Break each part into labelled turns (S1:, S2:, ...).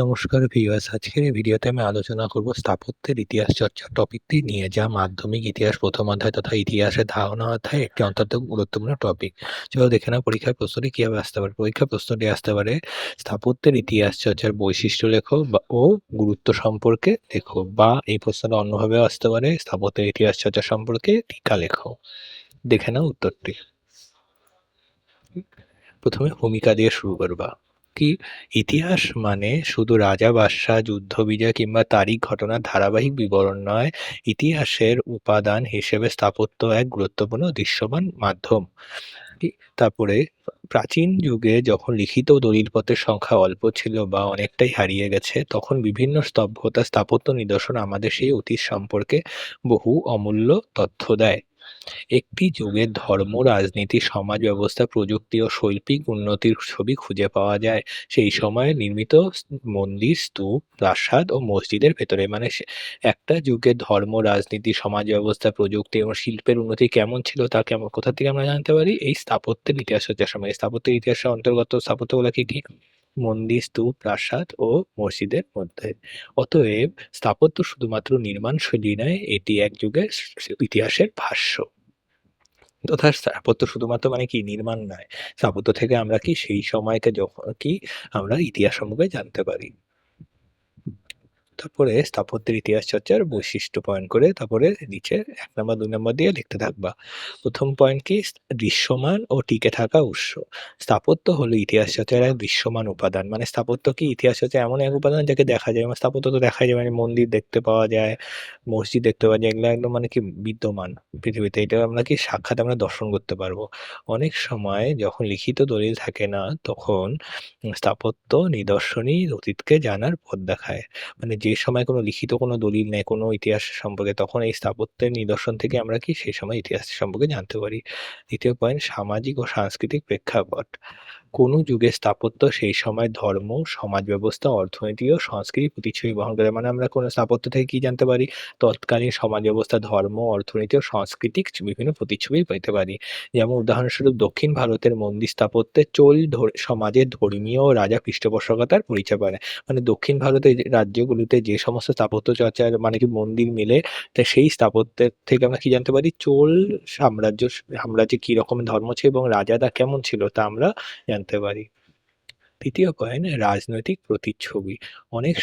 S1: নমস্কার ভিউয়ার্স আজকের এই ভিডিওতে আমি আলোচনা করব স্থাপত্যের ইতিহাস চর্চা টপিকটি নিয়ে, যা মাধ্যমিক ইতিহাস, প্রথম অধ্যায় তথা ইতিহাসের ধারণা অধ্যায় একটি অত্যন্ত গুরুত্বপূর্ণ টপিক চলো দেখে নাও পরীক্ষার প্রশ্নটি কীভাবে আসতে পারে। পরীক্ষার প্রশ্নটি আসতে পারে, স্থাপত্যের ইতিহাস চর্চার বৈশিষ্ট্য লেখো ও গুরুত্ব সম্পর্কে লেখো বা, এই প্রশ্নটা অন্যভাবেও আসতে পারে, স্থাপত্যের ইতিহাস চর্চা সম্পর্কে টিকা লেখো। দেখে নাও উত্তরটি। প্রথমে ভূমিকা দিয়ে শুরু করবা। কি? ইতিহাস মানে শুধু রাজা, বাদশাহ যুদ্ধ বিজয় কিংবা তারিখ, ঘটনার ধারাবাহিক বিবরণ নয়, ইতিহাসের উপাদান হিসেবে স্থাপত্য এক গুরুত্বপূর্ণ দৃশ্যমান মাধ্যম। তারপরে, প্রাচীন যুগে যখন লিখিত দলিলপত্রের সংখ্যা অল্প ছিল বা অনেকটাই হারিয়ে গেছে, তখন বিভিন্ন স্তম্ভতা স্থাপত্য নিদর্শন আমাদের সেই অতীত সম্পর্কে বহু অমূল্য তথ্য দেয়। একটি যুগের ধর্ম, রাজনীতি, সমাজ ব্যবস্থা, প্রযুক্তি ও শৈল্পিক উন্নতির ছবি খুঁজে পাওয়া যায়। সেই সময়ে নির্মিত মন্দির, স্তূপ, প্রাসাদ ও মসজিদের ভেতরে। মানে একটা যুগে ধর্ম, রাজনীতি, সমাজ ব্যবস্থা, প্রযুক্তি এবং শিল্পের উন্নতি কেমন ছিল তা কেমন, কোথা থেকে আমরা জানতে পারি? এই স্থাপত্যের ইতিহাস হচ্ছে সময়। স্থাপত্যের ইতিহাসের অন্তর্গত স্থাপত্যগুলো কি কি? মন্দির স্তূপ প্রাসাদ ও মসজিদের মধ্যে। অতএব স্থাপত্য শুধুমাত্র নির্মাণ শৈলী নয়, এটি এক যুগের ইতিহাসের ভাষ্য। তথা স্থাপত্য শুধুমাত্র মানে কি? নির্মাণ নয়। স্থাপত্য থেকে আমরা কি সেই সময়কে যখন কি আমরা ইতিহাস সম্পর্কে জানতে পারি? তারপরে স্থাপত্যের ইতিহাস চর্চার বৈশিষ্ট্য পয়েন্ট করে তারপরে নিচে এক নম্বর দুই নম্বর দিয়ে লিখতে থাকবা। প্রথম পয়েন্ট কি? দৃশ্যমান ও টিকে থাকা উৎস। স্থাপত্য হলো ইতিহাস চর্চার এক দৃশ্যমান উপাদান। মানে স্থাপত্য কি? ইতিহাস চর্চা এমন এক উপাদান যাকে দেখা যায়। মানে স্থাপত্য তো দেখা যায়। মানে মন্দির দেখতে পাওয়া যায়, মসজিদ দেখতে পাওয়া যায়। এগুলো একদম মানে কি বিদ্যমান পৃথিবীতে। এটা আমরা কি সাক্ষাৎ আমরা দর্শন করতে পারব। অনেক সময় যখন লিখিত দলিল থাকে না, তখন স্থাপত্য নিদর্শনী অতীতকে জানার পথ দেখায়। মানে যে সময় কোনো লিখিত কোনো দলিল নেই, কোনো ইতিহাস সম্পর্কে। তখন এই স্থাপত্যের নিদর্শন থেকে আমরা কি সেই সময় ইতিহাস সম্পর্কে জানতে পারি? দ্বিতীয় পয়েন্ট, সামাজিক ও সাংস্কৃতিক প্রেক্ষাপট। কোনো যুগে স্থাপত্য সেই সময় ধর্ম, সমাজ ব্যবস্থা, অর্থনীতি ও সংস্কৃতি প্রতিচ্ছবি বহন করে। মানে আমরা কোনো স্থাপত্য থেকে কি জানতে পারি? তৎকালীন সমাজ ব্যবস্থা, ধর্ম, অর্থনীতি ও সাংস্কৃতিক বিভিন্ন প্রতিচ্ছবি পেতে পারি। যেমন উদাহরণস্বরূপ দক্ষিণ ভারতের মন্দির স্থাপত্যে চোল সমাজের ধর্মীয় ও রাজা পৃষ্ঠপোষকতার পরিচয় পায়। মানে দক্ষিণ ভারতের রাজ্যগুলিতে যে সমস্ত স্থাপত্য চর্চার মানে কি মন্দির মিলে, তা সেই স্থাপত্যের থেকে আমরা কি জানতে পারি? চোল সাম্রাজ্য, সাম্রাজ্যে কি রকম ধর্ম ছিল এবং রাজারা কেমন ছিল তা আমরা জানতে পারি। তৃতীয় কয়েন রাজনৈতিক প্রতিচ্ছবি। অনেক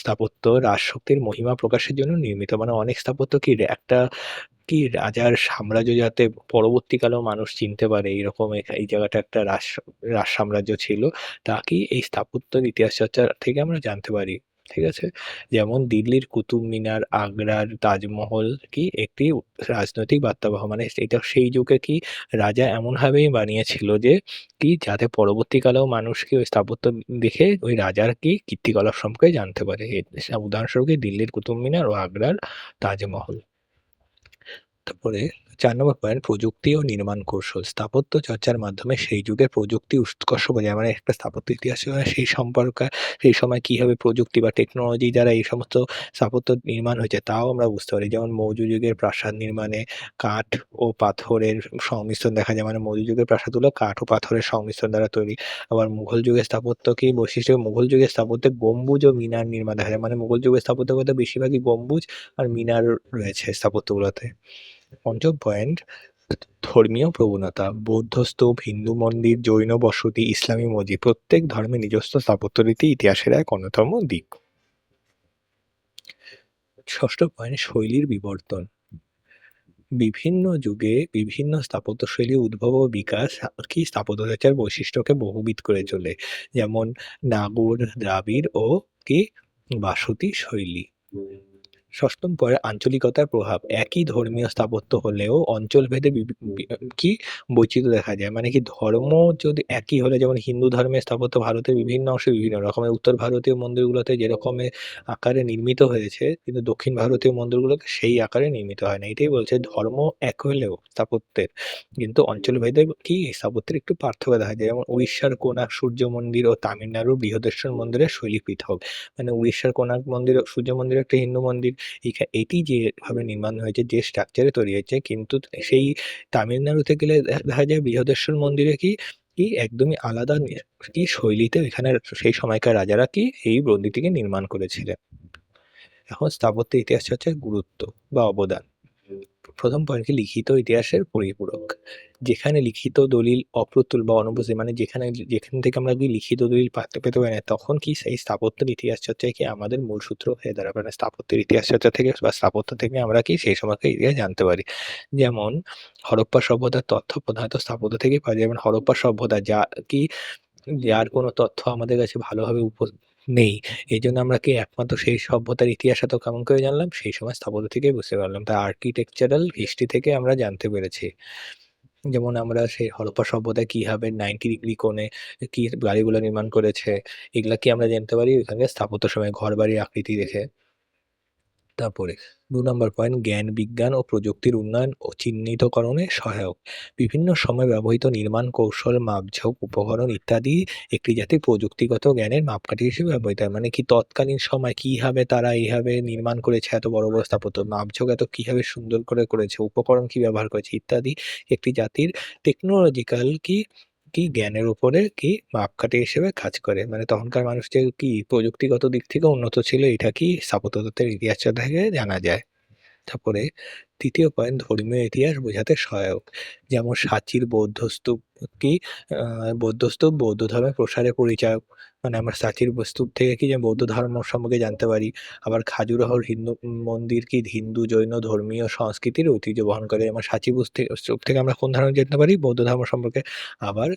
S1: স্থাপত্য রাজশক্তির মহিমা প্রকাশের জন্য নির্মিত। মানে অনেক স্থাপত্য কি একটা কি রাজার সাম্রাজ্য যাতে পরবর্তীকালেও মানুষ চিনতে পারে, এইরকম এই জায়গাটা একটা রাজ রাজ সাম্রাজ্য ছিল। তা কি এই স্থাপত্যের ইতিহাস চর্চা থেকে আমরা জানতে পারি? ঠিক আছে? যেমন দিল্লির কুতুব মিনার, আগ্রার তাজমহল কি একটি রাজনৈতিক বার্তাবহ? মানে এটা সেই যুগে কি রাজা এমনভাবেই বানিয়েছিল যে কি যাতে পরবর্তীকালেও মানুষ কি ওই স্থাপত্য দেখে ওই রাজার কি কীর্তিকলাপ সম্পর্কে জানতে পারে? উদাহরণস্বরূপ দিল্লির কুতুব মিনার ও আগ্রার তাজমহল? তারপরে চার নম্বর পয়েন্ট প্রযুক্তি ও নির্মাণ কৌশল। স্থাপত্য চর্চার মাধ্যমে সেই যুগের প্রযুক্তি উৎকর্ষ বোঝায় মানে একটা স্থাপত্য ইতিহাস সেই সম্পর্কে, সেই সময় কীভাবে প্রযুক্তি বা টেকনোলজি দ্বারা এই সমস্ত স্থাপত্য নির্মাণ হয়েছে, তাও আমরা বুঝতে পারি। যেমন মৌর্য যুগের প্রাসাদ নির্মাণে কাঠ ও পাথরের সংমিশ্রণ দেখা যায়। মানে মৌর্য যুগের প্রাসাদগুলো কাঠ ও পাথরের সংমিশ্রণ দ্বারা তৈরি। আবার মুঘল যুগের স্থাপত্য কি বৈশিষ্ট্য, মুঘল যুগের স্থাপত্যে গম্বুজ ও মিনার নির্মাণ দেখা যায়। মানে মুঘল যুগের স্থাপত্য বলতে বেশিরভাগই গম্বুজ আর মিনার রয়েছে স্থাপত্যগুলোতে। পঞ্চম পয়েন্ট ধর্মীয় প্রবণতা বৌদ্ধ স্তূপ হিন্দু মন্দির, জৈন বসতি, ইসলামী মসজিদ, প্রত্যেক ধর্মের নিজস্ব স্থাপত্য রীতি, ইতিহাসের এক অন্যতম দিক। ষষ্ঠ পয়েন্ট শৈলীর বিবর্তন। বিভিন্ন যুগে বিভিন্ন স্থাপত্য শৈলীর উদ্ভব ও বিকাশ কি স্থাপত্য চর্চার বৈশিষ্ট্যকে বহুবিধ করে চলে, যেমন নাগর, দ্রাবিড় ও কি? বাসতি শৈলী। ষষ্ঠম পরে আঞ্চলিকতার প্রভাব। একই ধর্মীয় স্থাপত্য হলেও অঞ্চলভেদে কি বৈচিত্র্য দেখা যায়? মানে কি ধর্ম যদি একই হলে, যেমন হিন্দু ধর্মের স্থাপত্য ভারতের বিভিন্ন অংশে বিভিন্ন রকমের, উত্তর ভারতীয় মন্দিরগুলোতে যেরকমের আকারে নির্মিত হয়েছে, কিন্তু দক্ষিণ ভারতীয় মন্দিরগুলোতে সেই আকারে নির্মিত হয় না। এটাই বলছে ধর্ম এক হলেও স্থাপত্যের। কিন্তু অঞ্চলভেদে কি স্থাপত্যের একটু পার্থক্য দেখা যায়। যেমন উড়িষ্যার কোনার্ক সূর্য মন্দির ও তামিলনাড়ুর বৃহদেশ্বর মন্দিরের শৈলী পৃথক। মানে উড়িষ্যার কোনার্ক মন্দির সূর্য মন্দির, একটা হিন্দু মন্দির এটি যেভাবে নির্মাণ হয়েছে, যে স্ট্রাকচারে তৈরি হয়েছে, কিন্তু সেই তামিলনাড়ুতে গেলে দেখা যায় বৃহদেশ্বর মন্দিরে কি কি একদমই আলাদা কি শৈলীতে এখানে সেই সময়কার রাজারা কি এই মন্দিরটিকে নির্মাণ করেছিলেন। এখন স্থাপত্য ইতিহাস হচ্ছে গুরুত্ব বা অবদান। ১ম পয়েন্ট কি লিখিত ইতিহাসের পরিপূরক। যেখানে লিখিত দলিল অপ্রতুল বা অনুপস্থিত মানে যেখানে, যেখান থেকে আমরা যদি লিখিত দলিল পাতে, পেতে পারি না, তখন কি সেই স্থাপত্যের ইতিহাস চর্চায় কি আমাদের মূল সূত্র হয়ে দাঁড়াবে। মানে স্থাপত্যের ইতিহাস চর্চা থেকে বা স্থাপত্য থেকে আমরা কি সেই সময়কে ইতিহাস জানতে পারি। যেমন হরপ্পা সভ্যতার তথ্য প্রধানত স্থাপত্য থেকেই পাওয়া যায়। যেমন হরপ্পা সভ্যতা, যা কি, যার কোনো তথ্য আমাদের কাছে ভালোভাবে উপ নেই। এই জন্য আমরা কি একমাত্র সেই সভ্যতার ইতিহাস এত কেমন করে জানলাম? সেই সময় স্থাপত্য থেকেই বুঝতে পারলাম। তা আর্কিটেকচারাল হিস্ট্রি থেকে আমরা জানতে পেরেছি। যেমন আমরা সেই হরপ্পা সভ্যতা কীভাবে 90 ডিগ্রি কোণে কি গাড়িগুলো নির্মাণ করেছে, এগুলা কি আমরা জানতে পারি ওইখানে স্থাপত্য সময় ঘর বাড়ির আকৃতি দেখে। তারপরে দু নম্বর পয়েন্ট জ্ঞান, বিজ্ঞান ও প্রযুক্তির উন্নয়ন ও চিহ্নিতকরণে সহায়ক। বিভিন্ন সময় ব্যবহৃত নির্মাণ কৌশল, মাপঝোঁক, উপকরণ ইত্যাদি একটি জাতির প্রযুক্তিগত জ্ঞানের মাপকাঠি হিসেবে ব্যবহৃত হয়। মানে কি তৎকালীন সময় কীভাবে তারা এইভাবে নির্মাণ করেছে এত বড়, বড় স্থাপত্য, মাপঝোঁক এত কীভাবে সুন্দর করে করেছে, উপকরণ কি ব্যবহার করেছে ইত্যাদি একটি জাতির টেকনোলজিক্যাল কি কি জ্ঞানের উপরে কি মাপকাঠি হিসেবে কাজ করে। মানে তখনকার মানুষ যে কি প্রযুক্তিগত দিক থেকে উন্নত ছিল, এটা কি স্থাপত্যতত্ত্বের ইতিহাস থেকে জানা যায়। তারপরে ৩য় পয়েন্ট ধর্মীয় ইতিহাস বোঝাতে সহায়ক। যেমন সাঁচির বৌদ্ধস্তূপ কি বৌদ্ধস্তূপ বৌদ্ধ ধর্মের প্রসারে পরিচায়ক। মানে আমরা সাঁচির স্তূপ থেকে কি যে বৌদ্ধ ধর্ম সম্পর্কে জানতে পারি। আবার খাজুরাহোর হিন্দু মন্দির কি হিন্দু, জৈন ধর্মীয় সংস্কৃতির ঐতিহ্য বহন করে। যেমন সাঁচি স্তূপ থেকে আমরা কোন ধারণা জানতে পারি? বৌদ্ধ ধর্ম সম্পর্কে। আবার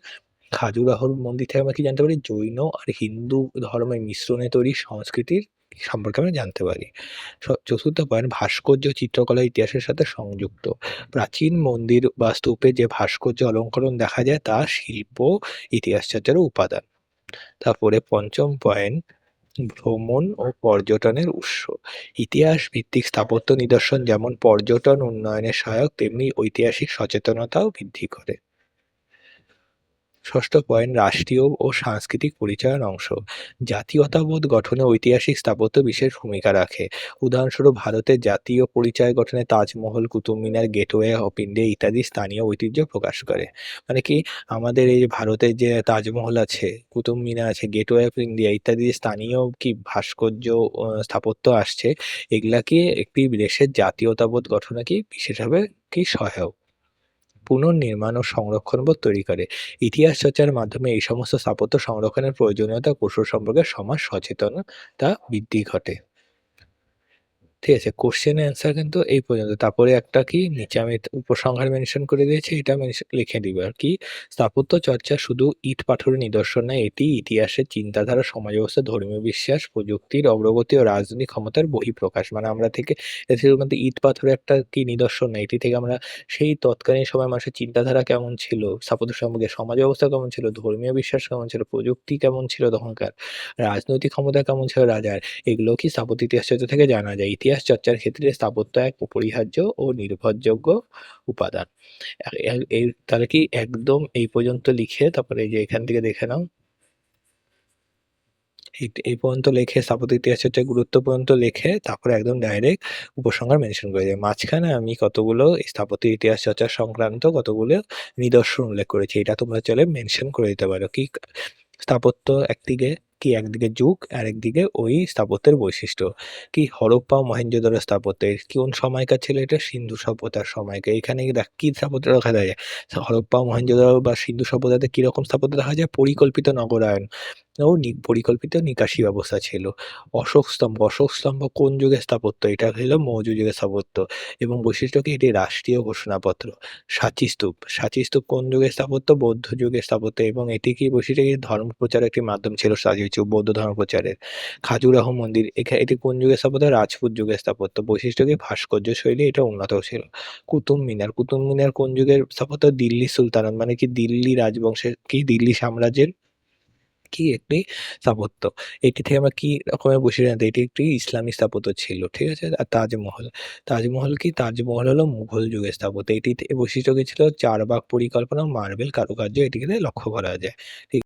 S1: খাজুরাহোর মন্দির থেকে আমরা কি জানতে পারি? জৈন আর হিন্দু ধর্মের মিশ্রণে তৈরি সংস্কৃতির সম্পর্কে আমরা জানতে পারি। চতুর্থ পয়েন্ট ভাস্কর্য চিত্রকলা ইতিহাসের সাথে সংযুক্ত। প্রাচীন মন্দির বা স্তূপে যে ভাস্কর্য অলঙ্করণ দেখা যায়, তা শিল্প, ইতিহাস চর্চারও উপাদান। তারপরে পঞ্চম পয়েন্ট ভ্রমণ ও পর্যটনের উৎস। ইতিহাস ভিত্তিক স্থাপত্য নিদর্শন যেমন পর্যটন উন্নয়নে সহায়ক, তেমনি ঐতিহাসিক সচেতনতাও বৃদ্ধি করে। ৬ষ্ঠ পয়েন্ট রাষ্ট্রীয় ও সাংস্কৃতিক পরিচয়ের অংশ। জাতীয়তাবোধ গঠনে ঐতিহাসিক স্থাপত্য বিশেষ ভূমিকা রাখে। উদাহরণস্বরূপ ভারতের জাতীয় পরিচয় গঠনে Taj Mahal, Qutub Minar, gateway of India ইত্যাদি স্থানীয় ঐতিহ্য প্রকাশ করে। মানে কি আমাদের এই ভারতের যে তাজমহল আছে, কুতুব মিনার আছে, গেটওয়ে অফ ইন্ডিয়া ইত্যাদি স্থানীয় কি ভাস্কর্য স্থাপত্য আসছে এগুলা কি একটি দেশের জাতীয়তাবোধ গঠনে কি বিশেষভাবে কি সহায়ক। পুনর্নির্মাণ ও সংরক্ষণবোধ তৈরি করে। ইতিহাস চর্চার মাধ্যমে এই সমস্ত স্থাপত্য সংরক্ষণের প্রয়োজনীয়তা কৌশল সম্পর্কে সমাজ সচেতনতা বৃদ্ধি ঘটে। ঠিক আছে? কোয়েশ্চেন অ্যান্সার কিন্তু এই পর্যন্ত। তারপরে একটা কি নিচে আমি উপসংহার মেনশন করে দিয়েছি এটা লিখে দিবে আর কি স্থাপত্য চর্চা শুধু ইট পাথরের নিদর্শন নয় এটি ইতিহাসের চিন্তাধারা, সমাজ ব্যবস্থা, ধর্মীয় বিশ্বাস, প্রযুক্তির অগ্রগতি ও রাজনৈতিক ক্ষমতার বহিঃপ্রকাশ। মানে আমরা থেকে শুধুমাত্র ইট পাথরের একটা কি নিদর্শন না এটি থেকে আমরা সেই তৎকালীন সময় মানুষের চিন্তাধারা কেমন ছিল, স্থাপত্য সম্পর্কে সমাজ ব্যবস্থা কেমন ছিল, ধর্মীয় বিশ্বাস কেমন ছিল, প্রযুক্তি কেমন ছিল তখনকার, রাজনৈতিক ক্ষমতা কেমন ছিল রাজার, এগুলো কি স্থাপত্য ইতিহাস থেকে জানা যায়। ইতিহাস চর্চার ক্ষেত্রে স্থাপত্য এক অপরিহার্য ও নির্ভরযোগ্য উপাদান। এই তাহলে কি একদম এই পর্যন্ত লিখে তারপরে এই যে এখান থেকে দেখে নাও। এই পর্যন্ত লিখে স্থাপত্য ইতিহাস চর্চার গুরুত্ব পর্যন্ত লেখে তারপরে একদম ডাইরেক্ট উপসংহার মেনশন করে দেবে। মাঝখানে আমি কতগুলো স্থাপত্য ইতিহাস চর্চা সংক্রান্ত কতগুলো নিদর্শন উল্লেখ করেছি। এটা তোমরা চলে মেনশন করে দিতে পারো। কি স্থাপত্য একদিকে কি একদিকে যুগ আর একদিকে ওই স্থাপত্যের বৈশিষ্ট্য। কি হরপ্পা মহেঞ্জোদারো স্থাপত্যের কোন সময়কার ছিল এটা? সিন্ধু সভ্যতার সময়কে এখানে কি স্থাপত্য দেখা যায়? হরপ্পা, মহেঞ্জোদারো বা সিন্ধু সভ্যতাতে কীরকম স্থাপত্য দেখা যায়? পরিকল্পিত নগরায়ন ও পরিকল্পিত নিকাশি ব্যবস্থা ছিল। অশোক স্তম্ভ, অশোক স্তম্ভ কোন যুগের স্থাপত্য? এটা হলো মৌর্য যুগের স্থাপত্য এবং বৈশিষ্ট্য কি এটি রাষ্ট্রীয় ঘোষণাপত্র। সাঁচি স্তূপ, সাঁচি স্তূপ কোন যুগের স্থাপত্য? বৌদ্ধ যুগের স্থাপত্য এবং এটি কি বৈশিষ্ট্য কি ধর্ম প্রচারের একটি মাধ্যম ছিল সাঁচি স্তূপ বৌদ্ধ ধর্ম প্রচারের। খাজুরাহ মন্দির এটি কোন যুগের স্থাপত্য? রাজপুত যুগের স্থাপত্য। বৈশিষ্ট্য কি ভাস্কর্য শৈলী এটা উন্নত ছিল। কুতুব মিনার, কুতুব মিনার কোন যুগের স্থাপত্য? দিল্লি সুলতানাত মানে কি দিল্লি রাজবংশের কি দিল্লি সাম্রাজ্যের কি একটি স্থাপত্য। এটি থেকে আমরা কি রকমের বসে জানতে এটি একটি ইসলামী স্থাপত্য ছিল। ঠিক আছে? আর তাজমহল, তাজমহল কি? তাজমহল হলো মুঘল যুগের স্থাপত্য। এটি বৈশিষ্ট্য কি ছিল? চারবাগ পরিকল্পনা, মার্বেল কারুকার্য এটিকে লক্ষ্য করা যায়। ঠিক